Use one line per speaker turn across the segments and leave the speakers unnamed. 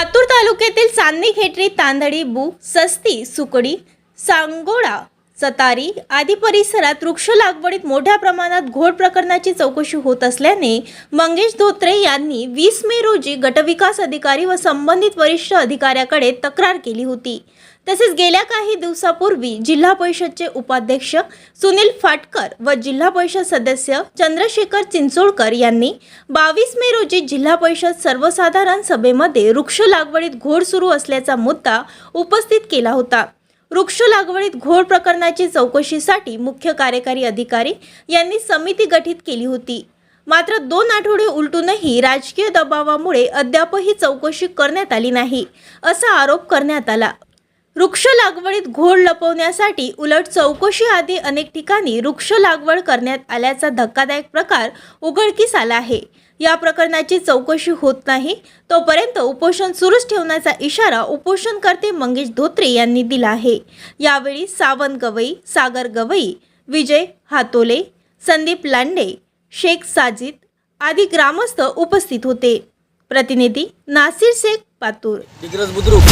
लातूर तालुक्यातील चांदणी खेटरी तांदळी बु सस्ती सुकडी सांगोळा सतारी आदी परिसरात वृक्ष लागवडीत मोठ्या प्रमाणात घोड प्रकरणाची चौकशी होत असल्याने मंगेश धोत्रे यांनी वीस मे रोजी गटविकास अधिकारी व संबंधित वरिष्ठ अधिकाऱ्याकडे तक्रार केली होती. तसेच गेल्या काही दिवसापूर्वी जिल्हा परिषदचे उपाध्यक्ष सुनील फाटकर व जिल्हा परिषद सदस्य चंद्रशेखर चिंचोळकर यांनी बावीस मे रोजी जिल्हा परिषद सर्वसाधारण सभेमध्ये वृक्ष लागवडीत घोड सुरू असल्याचा मुद्दा उपस्थित केला होता. वृक्ष लागवडीत घोड प्रकरणाची चौकशीसाठी मुख्य कार्यकारी अधिकारी यांनी समिती गठीत केली होती. मात्र दोन आठवडे उलटूनही राजकीय दबावामुळे अद्यापही चौकशी करण्यात आली नाही असा आरोप करण्यात आला. वृक्ष लागवडीत घोड लपवण्यासाठी उलट चौकशी आधी अनेक ठिकाणी वृक्ष लागवड करण्यात आल्याचा धक्कादायक प्रकार उघडकीस आला आहे. या प्रकरणाची चौकशी होत नाही. तोपर्यंत उपोषण सुरूच ठेवण्याचा इशारा उपोषणकर्ते मंगेश धोत्रे यांनी दिला आहे. यावेळी सावंत गवई सागर गवई विजय हातोले संदीप लांडे शेख साजिद आदी ग्रामस्थ उपस्थित होते. प्रतिनिधी नासिर शेख पातूर.
डिग्रज बुद्रुक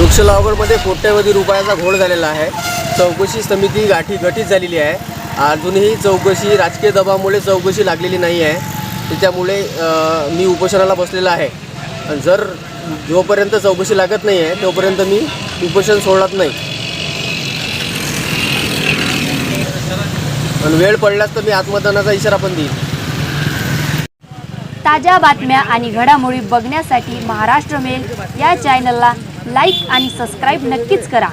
वृक्ष लागवडमध्ये कोट्यवधी रुपयाचा घोळ झालेला आहे. चौकशी समिती गाठी गठीत झालेली आहे. अजूनही चौकशी राजकीय दबावामुळे चौकशी लागलेली नाही आहे. त्याच्यामुळे मी उपोषणाला बसलेला आहे. जर जोपर्यंत चौकशी लागत नाही आहे तोपर्यंत मी उपोषण सोडत नाही. आणि वेळ पडल्यास तर मी आत्मदानाचा इशारा पण देईन.
ताज्या बातम्या आणि घडामोडी बघण्यासाठी महाराष्ट्र मेल या चॅनलला लाईक आणि सबस्क्राईब नक्कीच करा.